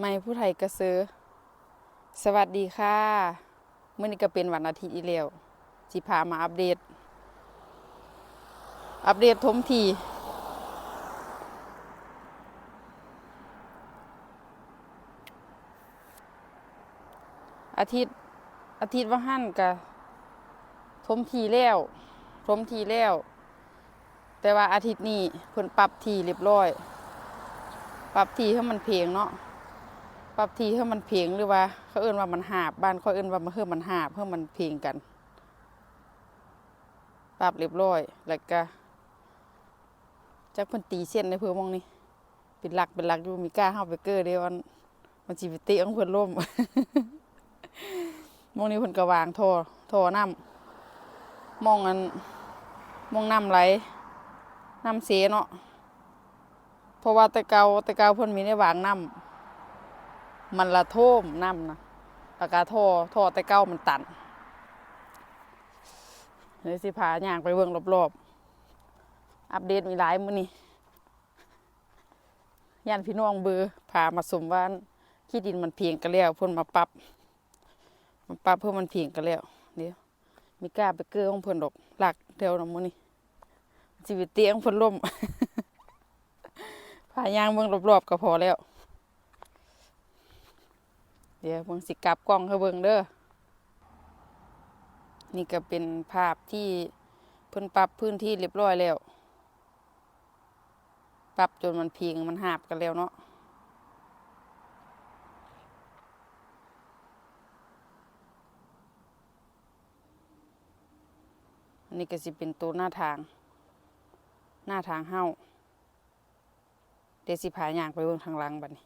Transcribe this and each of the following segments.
ไม่ผู้ไทยกระซื้อ สวัสดีค่ะเมื่อนี้ก็เป็นวันอาทิตย์อีกแล้วสิพามาอัปเดต อัปเดตทมทีอาทิตย์อาทิตย์ว่าหั่นกะทมทีแล้วทมทีแล้ว แต่ว่าอาทิตย์นี้เพิ่นปรับทีเรียบร้อย ปรับทีให้มันเพลงเนาะ รับทีให้มันเพลงหรือว่า เขาเอิ้นว่ามันหาบบ้านเขาเอิ้นว่ามันเพิ่มมันหาบเพื่อมันเพลงกันปรับเรียบร้อย แล้วก็จักพิ่นตีเส้นในเพื่อมองนี่เป็นหลักเป็นหลักอยู่มีกล้าเฮาไปเกอร์เด้วันมันสิไปเตะของเพิ่นล่มมองนี้เพิ่นก็วางท่อท่อน้ำมองอันมองน้ำไหลน้ำเสียเนาะเพราะว่าต่เกาต่เกาเพิ่นมีได้วางน้ำ มันละโทมน้ำนะแล้วก็ท่อท่อแต่เก้ามันตันเลยสิพาย่างไปเบิ่งรอบๆ อัปเดตมีหลายมื้อนี้ย่านพี่น้องเบือพามาสมว่าขี้ดินมันเพียงกันแล้วเพิ่นมาปรับมาปรับเพื่อมันเพียงกันแล้วเดี๋ยวมีกล้าไปเกลือของเพิ่นดอกหลักแถวนั้นมื้อนี้ชีวิตเตียงเพิ่นล่มพายางเบิ่งรอบๆก็พอแล้ว เดี๋ยวเบิ่งสิกลับกล้องให้เบิ่งเด้อ นี่ก็เป็นภาพที่เพิ่นปรับพื้นที่เรียบร้อยแล้ว ปรับจนมันพิงมันหาบกันแล้วเนาะอันนี้ก็สิเป็นตัวหน้าทาง หน้าทางเฮ้าเดี๋ยวสิพายางไปเบิ่งทางหลังบัดนี้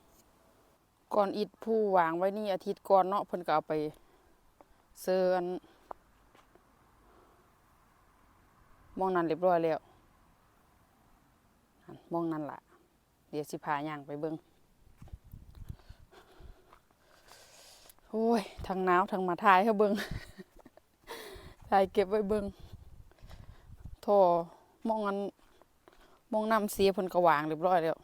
ก่อนอิดผู้วางไว้นี่อาทิตย์ก่อนเนาะเพิ่นก็เอาไปเซิร์นมองนั้นเรียบร้อยแล้วมองนั้นล่ะ เดี๋ยวสิพาย่างไปเบิ่งโอ้ยทางหนาวทางมาทายให้เบิ่งถ่ายเก็บไว้เบิ่งท่อมองอันมองน้ำเสียเพิ่นก็วางเรียบร้อยแล้ว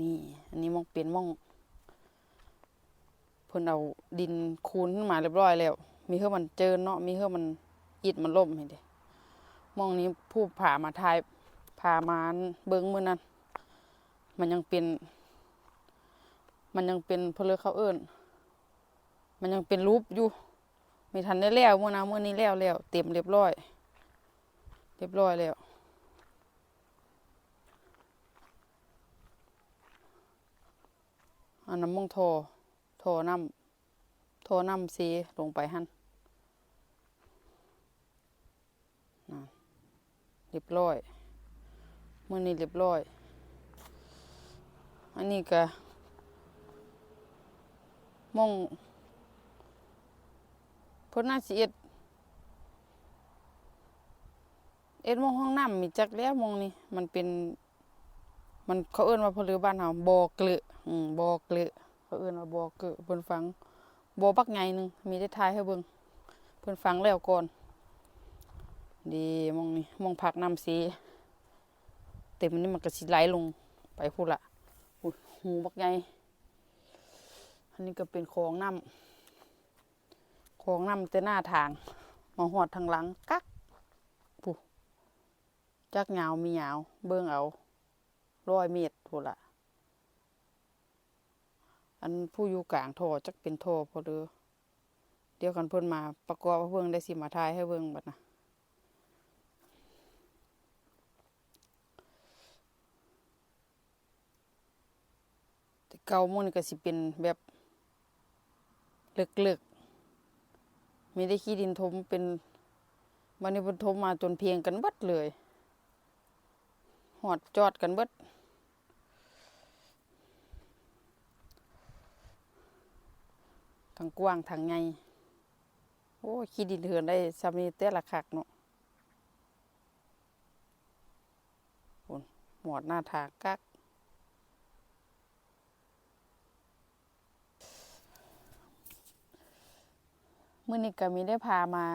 นี่ อันนี้มองเป็นมองเพิ่นเอาดินคูนขึ้นมาเรียบร้อยแล้ว มีเพื่อมันเจินเนาะมีเพื่อมันอิดมันล่มเห็นดิมองนี้ผู้ผ่ามาทายผ่ามาเบิ้งมือนั้นมันยังเป็น มันยังเป็นเพลอเขาเอิ้นมันยังเป็นรูปอยู่ไม่ทันได้แล้วเมื่อนะมื่อนี้แล้วแล้วเต็มเรียบร้อย เรียบร้อยแล้ว อันน้ำมงโทโทน้ำโทน้ำซีลงไปหั่นนั่นเรียบร้อยมื่อนี้เรียบร้อย อันนี้ก็มองพนน่าสิเอ็ด เอ็ดมองห้องน้ำมีจักแล้วมองนี่มันเป็น มันเขาเอิ้นว่าเพลือบ้านเฮาบ่อเกลืออืมบ่อเกลือเขาเอิ้นว่าบ่อเกลือเพิ่นฟังบ่อบักใหญ่หนึงมีได้ทายให้เบิ่งเพิ่นฟังแล้วก่อน ดีมองนี่มองผักน้ำสีเต็มนี่มันก็สิไหลลงไปพุ่นละอุ้ยหูบักใหญ่อันนี้ก็เป็นคลองน้ำคลองน้ำแต่หน้าทางมาหอดทางหลังกักผู้จักหยาวมียาวเบิ่งเอา ร้อยเมตรพูละอันผู้อยู่กลางท่อจักเป็นท่อพอเด้อเดี๋ยวกันเพิ่นมาประกอบเบิ่งได้สิมาทายให้เบิ่งบัดนะแต่เก่าหมันก็สิเป็นแบบเลึกๆมีได้ขี้ดินทมเป็นวันนี้เพิ่นทมมาจนเพียงกันเบิดเลย หอดจอดกันเบิดทางกว้างทางไงโอ้ยขี้ดินเถือนได้สามีแต่ละคักเนาะหมอดหน้าทางกักมื่อนี้ก็มีได้พามา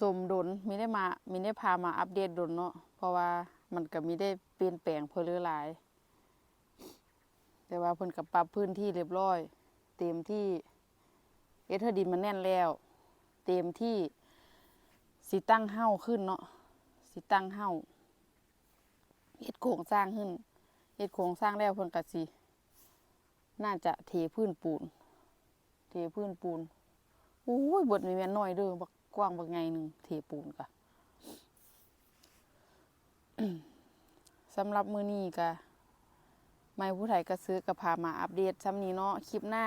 สมดุนมีได้มามีได้พามาอัปเดตดุนเนาะเพราะว่า มันก็มีได้เปลี่ยนแปลงเพิ่นหลาย แต่ว่าเพิ่นก็ปรับพื้นที่เรียบร้อย เต็มที่เอเทอร์ดินมันแน่นแล้ว เต็มที่สิตั้งเฮ้าขึ้นเนาะสิตั้งเฮ้าเฮ็ดโครงสร้างขึ้นเฮ็ดโครงสร้างแล้วเพิ่นก็สิน่าจะเทพื้นปูน เทพื้นปูนโอ้ยบดมีแม่นน้อยเด้อบักกว้างบักไงหนึ่งเทปูนกะ สำหรับมือนี้ก็ไม่ผู้ไทยก็ซื้อก็พามาอัปเดตซ้ำนี้เนาะคลิปหน้า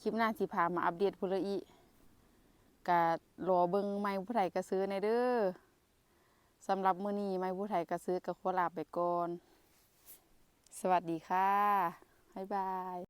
คลิปหน้าสิพามาอัปเดตพุละอีกะรอเบิ้งไม่ผู้ไทยก็ซื้อในเด้อสำหรับมือนี้ไม่ผู้ไทยก็ซื้อก็ขอลาไปก่อนสวัสดีค่ะบ๊ายบาย